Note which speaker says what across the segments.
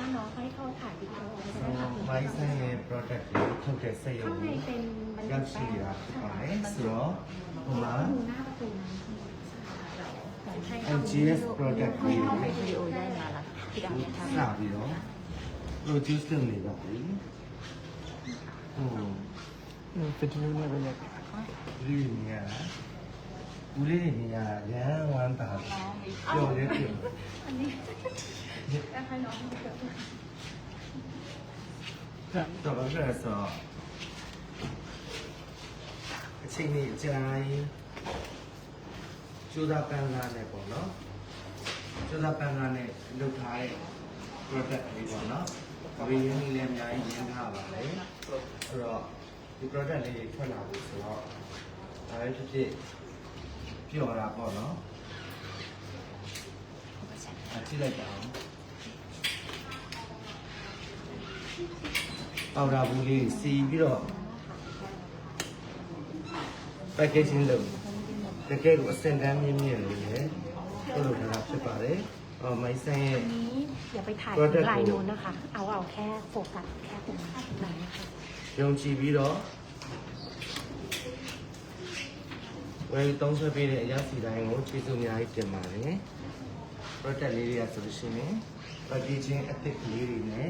Speaker 1: ว่าน้องเขาให้เข้าถ่ายวิดีโอไม่ใช่ค่ะ
Speaker 2: 마이사의 프로젝트 통계세요
Speaker 1: ข้างในเป็นบันทึกแป้ง
Speaker 2: 양치야
Speaker 1: ค่ะ
Speaker 2: 마이스로
Speaker 1: ดูหน้า 보마 ประตูนั้นแต่ให้
Speaker 2: เข้า NGS
Speaker 1: ให้
Speaker 2: project
Speaker 1: เข้าไปวิดีโอได้มาละพี่ดำทำ
Speaker 3: 사비로 로지
Speaker 2: 스ย่다우리냐 우리냐 양완다 요리표
Speaker 1: อันนี้ တော်
Speaker 2: တော်ဆက်ဆိုတော့အချိန်လေးအကြာကြီးကျိုးသားပန်းလာနဲ့ပေါ့နော်ကျိုးသားပန်းလာနဲ့လုပ်ထားတဲ့ product လေးပေါ့နော်ဒါပေမဲ့ရင်းလေးအများကြီးရင်းထားပါလေဆိုတော့ဒီ product လေးထွက်လာဖို့ဆိုတော့ဒါပဲဖြစ်ဖြစ်ပြော်တာပေါ့နော်အကြည့်လိုက်ပါအောင် ပေါတာဘူးလေးစီပြီးတော့ packaging လုပ်တကယ်ကိုအစင်တန်းမြင့်မြင့်လေးနဲ့ပြုလုပ်ထားတာဖြစ်ပါတယ်။အော်မိုင်းဆိုင်ရဲ့
Speaker 1: นี้อย่าไปถ่าย
Speaker 2: Product
Speaker 1: ลายนู้นนะคะ เอาเอาแค่โฟกัสแค่ตรงนั้นนะคะ
Speaker 2: ယုံကြည်ပြီးတော့ဝယ်သုံးဆွဲပေးတဲ့အရာစီတိုင်းကိုကျေးဇူးအများကြီးတင်ပါတယ် product လေးတွေကဆိုလို့ရှိရင် packaging အသစ်ကလေးတွေနဲ့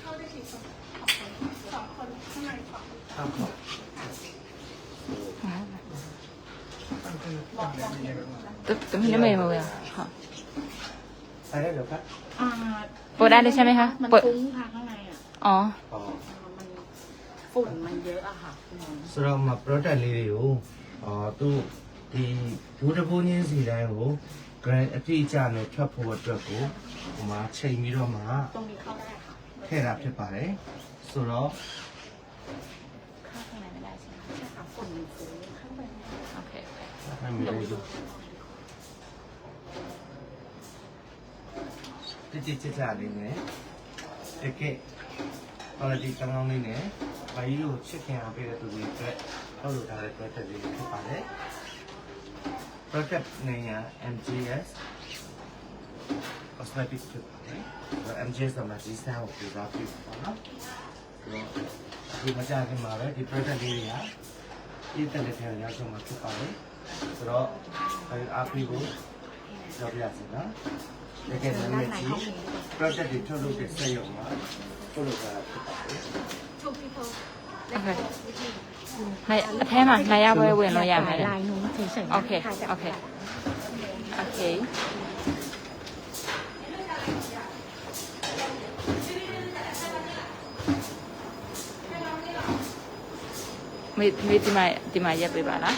Speaker 4: เข้าได้กี่คนสองคนข้างในสอง
Speaker 2: ข้าวขอบ
Speaker 5: ตัวตัวพี่น้ำเมย์มาเลยค่ะ
Speaker 2: ไปได้เดี๋ยวครับ
Speaker 1: อ่า
Speaker 5: เปิดได้เลยใช่ไหมคะ
Speaker 1: มัน
Speaker 5: เปิด
Speaker 1: ฟุ้งค่ะข้างในอ่ะ
Speaker 5: อ๋อ
Speaker 2: อ๋อ
Speaker 1: มันฝุ่นมันเยอะอะค่ะคุณหมอ
Speaker 2: ဆိုတော့မှာ product လေးတွေကိုအာသူဒီဘူးတစ်ပူးချင်းစီတိုင်းကို grand အတိအကျနဲ့ထွက်ဖို့အတွက်ကိုဟိုမှာချိန်ပြီးတော့မှ
Speaker 1: ตรงนี้เข้าได้ ค่ะ
Speaker 2: ထည့်တာဖြစ်ပါတယ်ဆိုတော့
Speaker 5: เข้าข้างในไม่ได้ใช่ไหม
Speaker 1: ใช่ค่ะฝุ่นมันฟุ้งข้างใน
Speaker 5: โอเคโอเค
Speaker 2: အမေတို့တိတိကျကျလေးနဲ့တကယ် quality ကောင်းကောင်းလေးနဲ့ဘာကြီးကိုချစ်ခင်အားပေးတဲ့သူတွေအတွက်ထုတ်လုပ်ထားတဲ့ product လေးဖြစ်ပါတယ် product name က MGS cosmetic ဖြစ်ပါတယ်။ MGS ဆိုတာဒီစမ်းကိုပြသဖြစ်ပါတော့။ဒီမကြခင်မှာပဲဒီ product လေးတွေကဒီတက်လက်ထဲရောက်ဆုံးမှာဖြစ်ပါတယ်။ဆိုတော့အဲဒီအားပေးဖို့ကြောက်ရစီနော်။တကယ်လည်းကြီး product တွေထုတ်လုပ်တဲ့စက်ရုံမှာထုတ်လုပ်တာဖြစ်ပါတယ်။
Speaker 4: ถูกพี่โท
Speaker 5: โอเคในแท้มาในยาบริเวณเราอยากไหม
Speaker 1: ลายนู้นเฉยๆนะ
Speaker 5: โอเค
Speaker 1: ถ่ายจาก
Speaker 5: โอเค โอเค မေးမေးဒီမှာဒီမှာရက်ပေးပါလား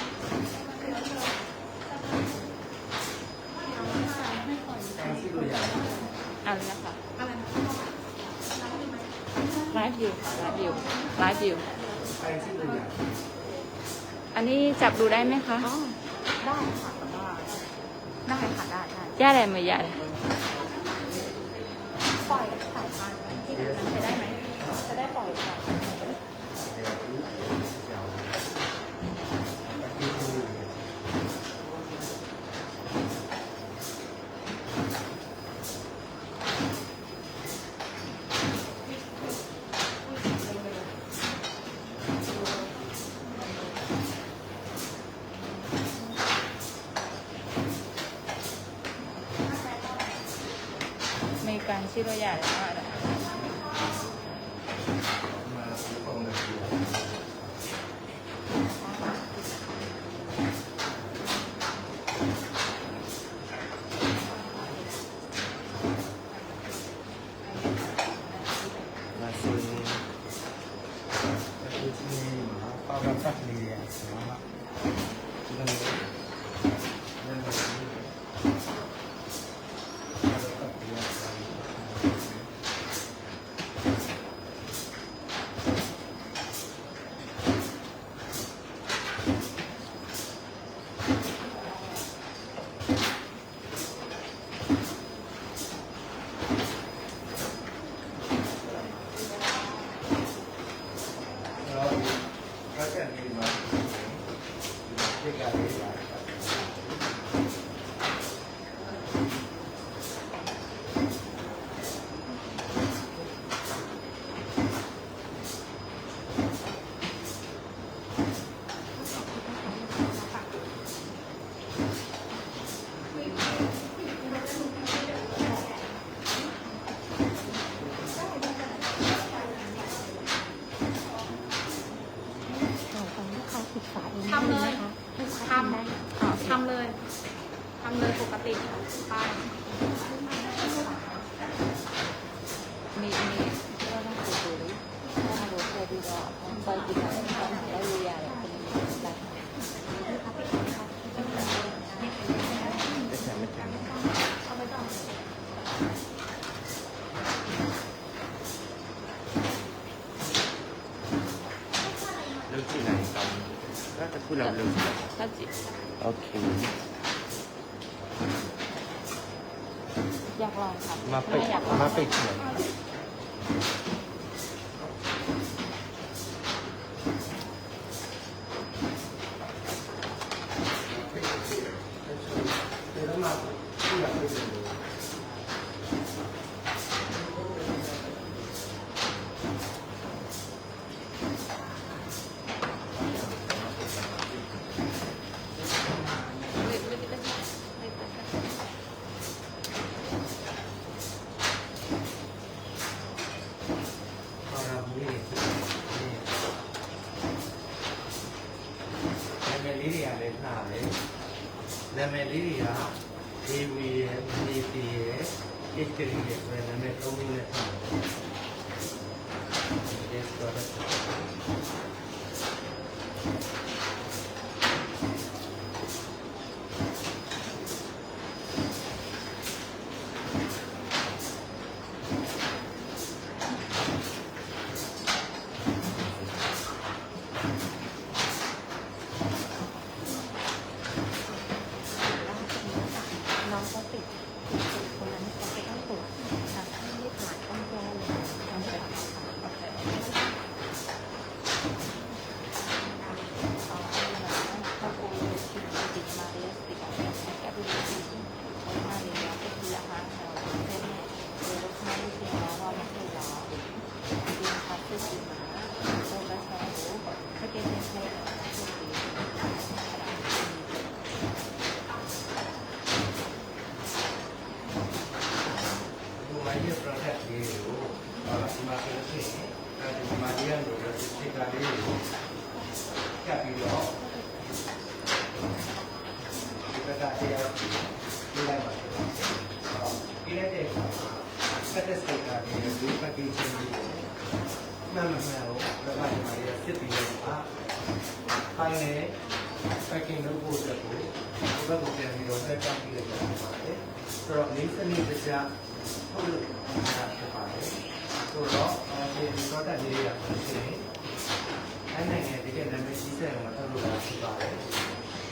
Speaker 5: อะ
Speaker 4: ไรนะ
Speaker 5: คะไลฟ์อยู่ไลฟ์อยู่
Speaker 2: ไลฟ์อยู่
Speaker 5: อันนี้จับดูได้ไหมคะ
Speaker 1: ได้ค่ะได้ค่ะได้ได้
Speaker 5: ย่าอะไรมาย่
Speaker 1: ปล่อยสายพันธุ์ที่ ตัวใหญ่
Speaker 5: มา
Speaker 2: กเลย
Speaker 1: Full of
Speaker 5: love. That's it. Okay. อยา
Speaker 2: ก
Speaker 5: ลองครับ
Speaker 2: มาปิดไม่
Speaker 5: อยาก
Speaker 2: มาปิดเหมื နာမည်လေးတွေက AV ရယ် AP ရယ် H3 ရယ်ဆိုတဲ့နာမည်သုံးမျိုးနဲ့ထားတယ်ဒီဆိုတော့ဒီမှာ ရ product လေးကိုဟာဒီမှာဆိုလို့ရှိရင်အဲဒီမှာဒီကနေတော့ sticker လေးကိုကပ်ပြီးတော့ဒီဘက်ကတရားကြည့်လိုက်ပါဒီလိုက်တဲ့ဆက်တဲ့ sticker လေးကိုဒီ packaging လေးကိုမှန်မှန်မှန်ကိုတော့ဒီမှာရစစ်ပြီးတော့ပိုင်းနေ packing လုပ်ဖို့အတွက်ကိုဒီဘက်ကိုပြန်ပြီးတော့ဆက်ကြည့်လိုက်ကြပါပါတယ်ဆိုတော့လေးစနစ်တကျ ဟုတ်လို့ဒါဖြစ်ပါတယ်ဆိုတော့အဲဒီ product လေးတွေကဆိုရင်အဲ့နိုင်ငံတကယ်နာမည်ကြီးတဲ့မှာထုတ်လို့ရဖြစ်ပါတယ်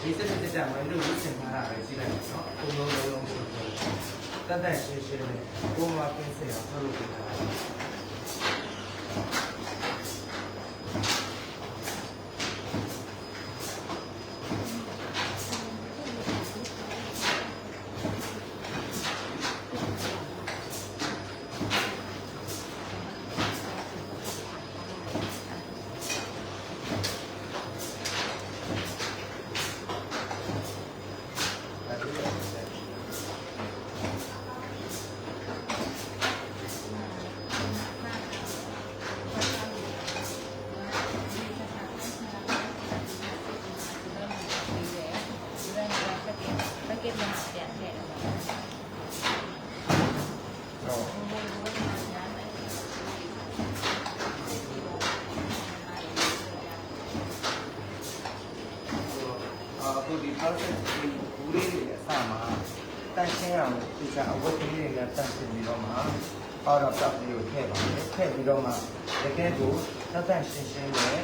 Speaker 2: ဒီစနစ်တကျမလို့ရစ်ထားတာပဲရှိလိုက်တော့အုံလုံးလုံးဆိုတော့တတ်တတ်ရှင်းရှင်းနဲ့ပုံမှန်ပင်းစင်အောင်ထုတ်လို့ပြတာ အခုဒီ process ဒီဘူးလေးတွေအစမှာတန့်ရှင်းအောင်ဒီကအဝတ်ကလေးတွေနဲ့တန့်ရှင်းပြီးတော့မှ powder puff လေးကိုထည့်ပါတယ်ထည့်ပြီးတော့မှတကယ်ကိုတတ်တန့်ရှင်းရှင်းနဲ့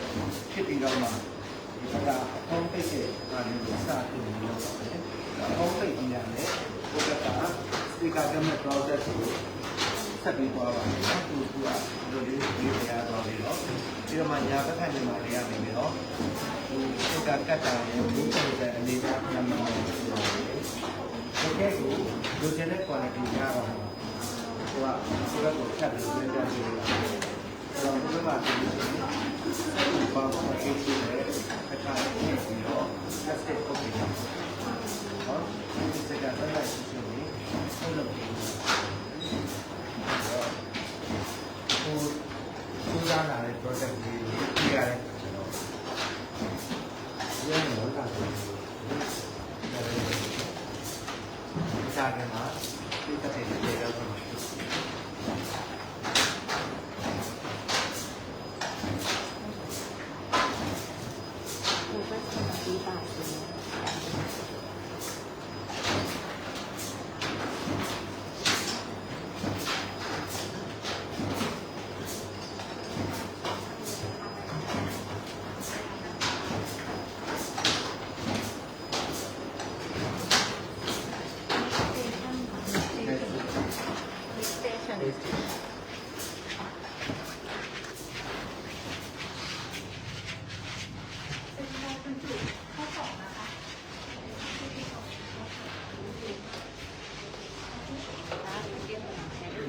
Speaker 2: ဖြစ်ပြီးတော့မှဒီကအဖုံးပိတ်တဲ့အားလေးကိုစတင်ပြီးတော့ပါတယ်အဖုံးပိတ်ပြီးရတယ်ကိုကက speaker ကမဲ့ process ကို ဆက်ပြီးသွားပါမယ်နော်သူကဒီလိုလေးဒီပြရတော့ပြီးတော့ဒီတော့မှညာဘက်ကနေမှလေးရနေပြီးတော့ဒီစကကတ်တာရဲ့ဒီပုံစံအနေနဲ့နံပါတ်ကိုပြောပါတယ်တကယ်ကိုလိုချင်တဲ့ quality ရတော့မှာသူကဒီဘက်ကိုဖြတ်ပြီးပြန်ပြန်ပြီးတော့တော့ဒီဘက်မှာဒီလိုဆက်ပါဘာကိုရေးပြီးတဲ့အခါလေးပြီးတော့ plastic ပုတ်ပြီးတော့ဟောဒီစကတ်တက်လိုက်ရှိနေဆက်လုပ်ပြီးဟိုစူးစမ်းလာတဲ့ project လေးကိုကြည့်ရတယ်ကျွန်တော်ရင်းလို့တာတယ်ဒီစားကမှာဒီတစ်ထည့်လေးရောက်တော့
Speaker 5: ကိုပဲစမပြီးပါစေ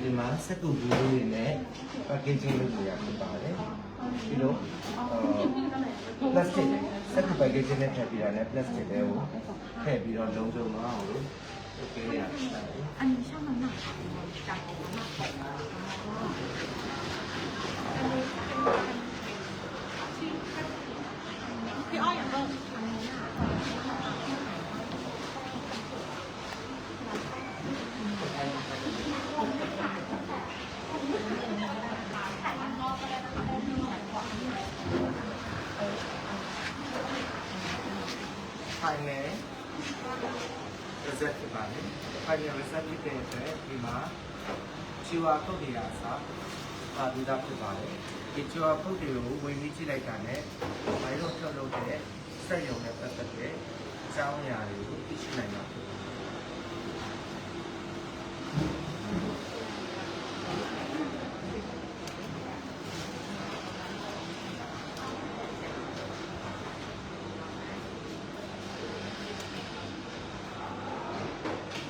Speaker 2: ဒီမှာ စက်ကူဘူးလေးတွေနဲ့ packaging လုပ်နေရဖြစ်ပါတယ်ဒီလိုအာ plastic စက်ကူ packaging နဲ့ထည့်ပြီးတာနဲ့ plastic တွေကိုထည့်ပြီးတော့လုံးစုံမအောင်လို့ QR code တွေအားစားပါပြီးသားဖြစ်ပါတယ်ဒီ QR code တွေကိုဝင်ပြီးကြည့်လိုက်တာနဲ့ဘာလို့ထုတ်လုပ်တဲ့စက်ရုံနဲ့ပတ်သက်တဲ့အကြောင်းအရာတွေကိုသိရှိနိုင်မှာဖြစ်ပါတယ်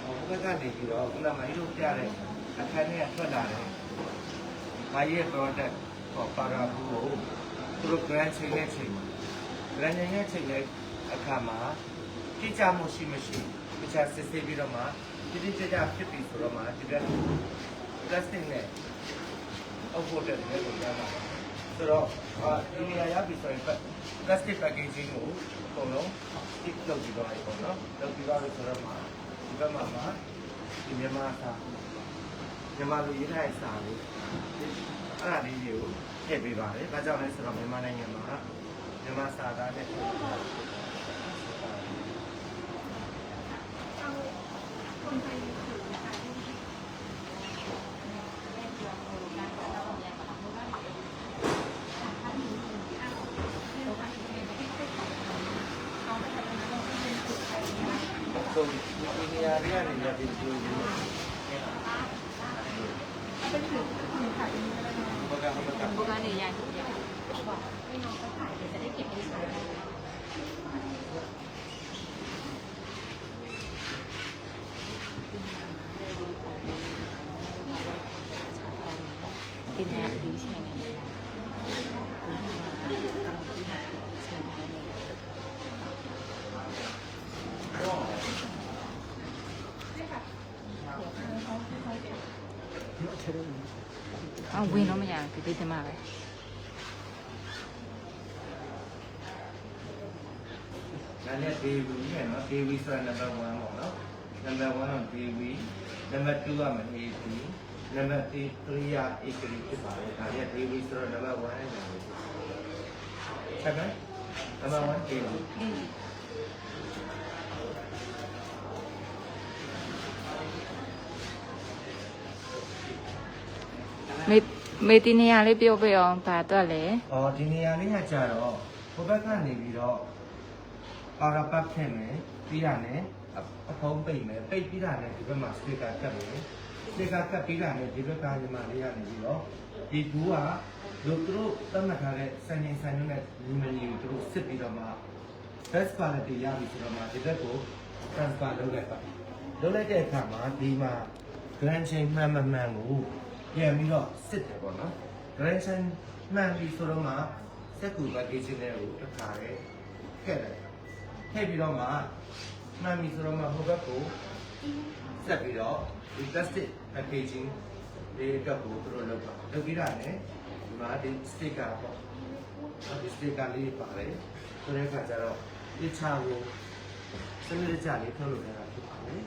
Speaker 2: ဟိုဘက်ကနေပြီးတော့ခုနကမကြီးတို့ပြတဲ့ အခန်းထဲကထွက်လာတဲ့ဘာရဲ့ product ဟောပါရာဘူးကိုသူတို့ grant ချိန်တဲ့ချိန်မှာ grant ချိန်တဲ့ချိန်တဲ့အခါမှာကြည့်ကြမှုရှိမရှိတခြားစစ်ဆေးပြီးတော့မှတိတိကျကျဖြစ်ပြီဆိုတော့မှဒီက plastic နဲ့အောက်ဖို့တဲ့လည်းကိုရမှာဆိုတော့အာဒီနေရာရပြီဆိုရင် plastic packaging ကိုအကုန်လုံး tip လုပ်ပြီးတော့ပေါ့နော်လုပ်ပြီးတော့ဆိုတော့မှဒီဘက်မှာမှဒီမြန်မာစာ မြန်မာလူရေးတိုင်းစာလေးအဲ့ဒါလေးတွေကိုထည့်ပေးပါလေဒါကြောင့်လဲဆိုတော့မြန်မာနိုင်ငံမှာမြန်မာစာသားနဲ့ဆိုဒီနေရာတွေကနေပြည်
Speaker 4: သူတွေ โบกาโบกาโบกาหนึ่
Speaker 2: งอย่างเดี
Speaker 5: ยวบอก
Speaker 1: ให้น้องเขาถ่ายเดี๋ยวจะได้เก็บเป็นสาร
Speaker 5: เป็นแอปดีใช่ไหม
Speaker 2: ใช่ค่ะเดี๋
Speaker 1: ย
Speaker 5: วเขาเขาเก็บ အော်ဝင်တော့မရဘူးဒီဒီမှာပဲ
Speaker 2: ဒါနဲ့ DV နဲ့နော် DV ဆိုတာ number 1ပေါ့နော် number 1က DV number 2ကမ AC number 3 3က A3 ဖြစ်ပါတယ်ဒါနဲ့ DV ဆိုတော့ number 1နဲ့ပဲဆက်မယ် number 1 DV
Speaker 5: မေမေတီနေရလေးပြောပြအောင်ဗာတော့လေ။
Speaker 2: အော်ဒီနေရာလေးကကြတော့ဟိုဘက်ကနေပြီးတော့အာရပတ်ဖြစ်မယ်ပြီးတာနဲ့အဖုံးပိတ်မယ်ပိတ်ပြီးတာနဲ့ဒီဘက်မှာစပီကာကတ်မယ်စပီကာကတ်ပြီးတာနဲ့ဒီဘက်ကညီမလေးကနေပြီးတော့ဒီကူကလူသူတို့သတ်မှတ်ထားတဲ့စံချိန်စံညွှန်းနဲ့ညီမညီကိုသူတို့စစ်ပြီးတော့မှ best quality ရပြီဆိုတော့မှဒီဘက်ကို transfer လုပ်လိုက်ပါလုပ်လိုက်တဲ့အခါမှာဒီမှာ grand chain မှန်မမှန်ကို ပြန်ပြီးတော့စစ်တယ်ပေါ့နော် grand chain မှန်ပြီဆိုတော့မှစက်ကူ packaging လေးကိုတစ်ခါလေးထည့်လိုက်ထည့်ပြီးတော့မှမှန်ပြီဆိုတော့မှဟိုဘက်ကိုဆက်ပြီးတော့ဒီ plastic packaging လေးတော့ကိုသူတို့လုပ်ပါလုပ်ပြီးတာနဲ့ဒီမှာဒီ sticker ပေါ့ဒီ sticker လေးပါတယ်ဆိုတဲ့အခါကျတော့ဒီချာကိုစနစ်ကြလေးထုတ်လုပ်ထားတာဖြစ်ပါတယ်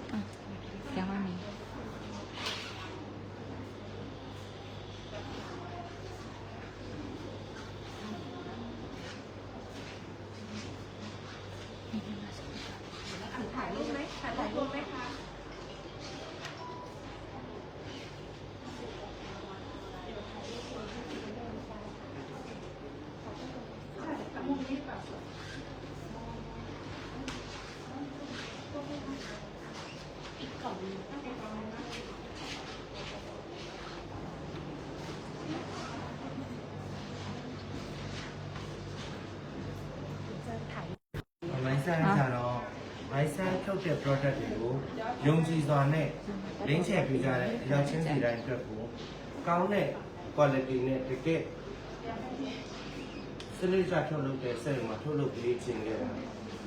Speaker 5: မို
Speaker 2: င်းဆန်းကြတော့မိုင်းဆန်းထုတ်တဲ့ product တွေကိုယုံကြည်စွာနဲ့လင်းချယ်ပေးကြတဲ့အရောက်ချင်းစီတိုင်းအတွက်ကိုကောင်းတဲ့ quality နဲ့တကယ်စလိကြထုတ်လုပ်တဲ့စက်ရုံမှာထုတ်လုပ်ပေးခြင်းခဲ့တာ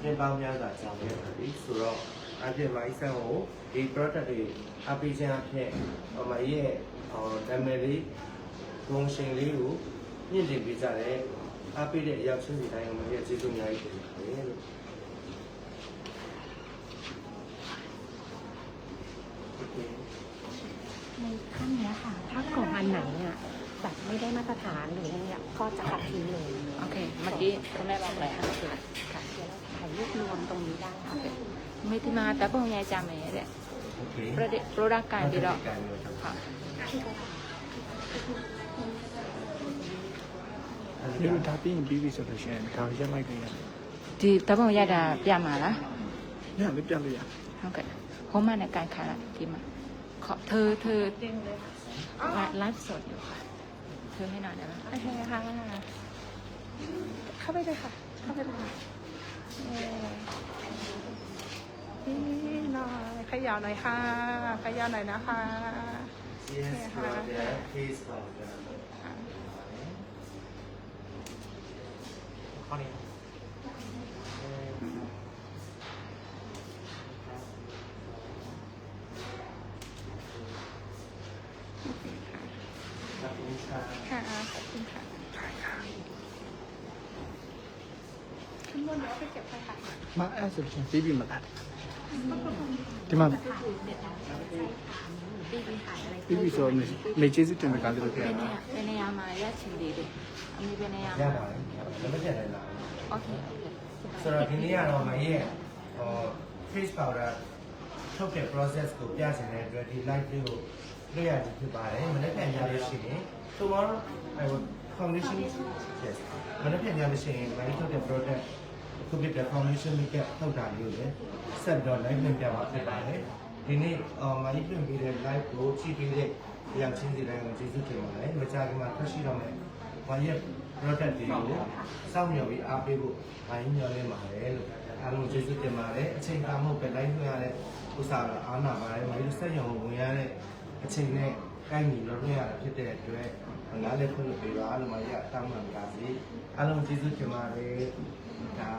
Speaker 2: ပြင်ပေါင်းများစွာကြောင်းခဲ့ပါပြီဆိုတော့အပြင်မိုင်းဆန်းကိုဒီ product တွေအပေးခြင်းအဖြစ်ဟိုမရဲ့ဟိုနာမည်လေးဂုဏ်ရှင်လေးကိုမြင့်တင်ပေးကြတယ်အားပေးတဲ့အရောက်ချင်းစီတိုင်းကိုမရဲ့ကျေးဇူးအများကြီးတင်ပါတယ်လို့
Speaker 6: ในขั้นเนี้ยค่ะ ถ้ากล่องอันไหนอ่ะแบบไม่ได้มาตรฐานหรืออะไรเนี่ยก็จะตัดทิ้งเลย
Speaker 5: โอเคเมื่อกี้คุณแม่บอกแล้ว
Speaker 6: ค่ะค่ะเดี๋ยวเราถ่ายรูปรวมตรงนี้ได้ค่ะ
Speaker 5: မေတီမာတပ်ပုံရကြမယ်တဲ့
Speaker 2: โอเค
Speaker 5: product product ကင်ပြီးတော့
Speaker 2: ကန်ပြီးတော့
Speaker 5: ဟုတ်
Speaker 3: ဒီလိုဒါပြီးရင်ပြီးပြီဆိုလို့ရှိရင်ဒါကိုရက်လိုက်ကြရတယ်
Speaker 5: ဒီတပ်ပုံရတာပြမှာလား
Speaker 3: ညလည်းပြတ်လို့ရ
Speaker 5: ဟုတ်ကဲ့ဟိုမှာနဲ့ကင်ခါလိုက်ဒီမှာ ခေါเธอเธอ
Speaker 6: ไลฟ์สดอยู่ค่ะ
Speaker 5: เธอให้หน่อยได้ไหม
Speaker 6: โอเคค่ะ เข้าไปเลยค่ะ เข้าไปเลยค่ะเอ่อ
Speaker 4: นี่หน่อยขยับหน่อยค่ะขยับหน่อยนะคะ
Speaker 2: Yes, brother. Please come down. ข้อนี้
Speaker 4: ขอบคุณค่ะขึ้นบนเดี๋ยวเอาไปเก็บไปค่ะ
Speaker 3: မအဲ့ဆိုလို့ရှိရင်ပြီးပြီမလားဒီမှာ
Speaker 6: ปีปีถ่ายอะไร
Speaker 3: ပြီးပြီဆိုတော့မေမေကျေးဇူးတင်တဲ့ကားလေးလို့ပြော
Speaker 5: ဘ
Speaker 3: ရ
Speaker 5: ယ်နေ
Speaker 3: တာ
Speaker 5: ရဘယ်နေရာမှာရချင်သေးတယ်အမေဘယ်နေရာ
Speaker 2: ရ
Speaker 5: မှာ
Speaker 2: ပါတယ်လက်မပြတ်နိုင်လား
Speaker 5: โอเคโอเค
Speaker 2: ဆိုတော့ဒီနေ့ကတော့မရဲ့ဟို face powder ထုတ်တဲ့ process ကိုပြချင်တဲ့အတွက်ဒီ live လေးကို တွေ့ရပြီဖြစ်ပါတယ်မနေ့ပြန်ကြလို့ရှိရင် tomorrow I will foundation yes မနေ့ပြန်ကြလို့ရှိရင် live ထုတ်တဲ့ product အခုပြတဲ့ foundation makeup ထုတ်တာလေးကိုလည်းဆက်ပြီးတော့ live နဲ့ပြပါဖြစ်ပါတယ်ဒီနေ့အော်မကြီးပြင်ပြီးတဲ့ live ကိုကြည့်ပြီးတဲ့ရောင်ချင်းစီတိုင်းကိုကျေးဇူးတင်ပါတယ်မကြာခင်မှာထွက်ရှိတော့မယ်မရဲ့ product တွေကိုစောင့်မျှော်ပြီးအားပေးဖို့မိုင်းမျှော်လင့်ပါတယ်လို့အားလုံးကျေးဇူးတင်ပါတယ်အချိန်ကမဟုတ်ပဲ live လွှင့်ရတဲ့ဥစ္စာတော့အားနာပါတယ်မိုင်းစက်ရုံကိုဝင်ရတဲ့ အချိန်နဲ့ကိုင်းညီလို့လွှင့်ရတာဖြစ်တဲ့အတွက်ငါလည်းခွင့်လို့ပေးပါလို့မရတောင်းပန်ပါစီအားလုံးကျေးဇူးတင်ပါတယ်ဒါ